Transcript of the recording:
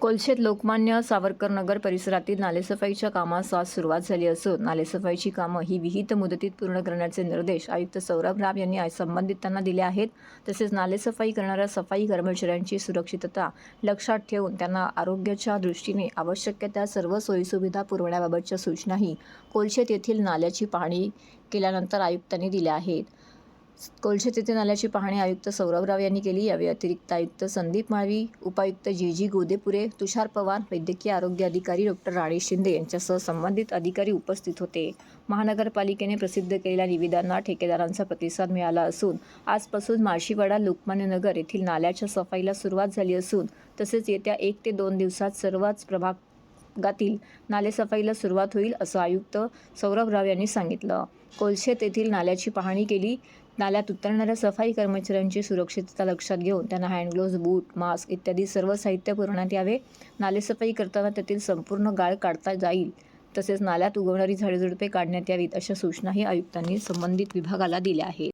कोलशेत लोकमान्य सावरकर नगर परिसरातील नालेसफाईच्या कामास आज सुरुवात झाली असून नालेसफाईची कामं ही विहित मुदतीत पूर्ण करण्याचे निर्देश आयुक्त सौरभ राव यांनी संबंधितांना दिले आहेत. तसेच नालेसफाई करणाऱ्या सफाई कर्मचाऱ्यांची सुरक्षितता लक्षात ठेवून त्यांना आरोग्याच्या दृष्टीने आवश्यक त्या सर्व सोयीसुविधा पुरवण्याबाबतच्या सूचनाही कोलशेत येथील नाल्याची पाहणी केल्यानंतर आयुक्तांनी दिल्या आहेत. कोलशेत नाल्याची पाहणी आयुक्त सौरभराव यांनी केली. यावेळी अतिरिक्त आयुक्त संदीप माळवी उपायुक्त जे जी गोदेपुरे तुषार पवार वैद्यकीय आरोग्य अधिकारी डॉक्टर राणी शिंदे यांच्यासह संबंधित अधिकारी उपस्थित होते. महानगरपालिकेने प्रसिद्ध केलेल्या निविदांना ठेकेदारांचा प्रतिसाद मिळाला असून आजपासून माळशीवाडा लोकमान्य नगर येथील नाल्याच्या सफाईला सुरुवात झाली असून तसेच येत्या एक ते दोन दिवसात सर्वच प्रभाग भागातील नालेसफाईला सुरुवात होईल असं आयुक्त सौरभ राव यांनी सांगितलं. कोलशेत येथील नाल्याची पाहणी केली. नाल्यात उतरणाऱ्या सफाई कर्मचाऱ्यांची सुरक्षितता लक्षात घेऊन त्यांना हँडग्लोव्ज बूट मास्क इत्यादी सर्व साहित्य पुरवण्यात यावे. नालेसफाई करताना त्यातील संपूर्ण गाळ काढता जाईल. तसेच नाल्यात उगवणारी झाडेझुडपे काढण्यात यावीत अशा सूचनाही आयुक्तांनी संबंधित विभागाला दिल्या आहेत.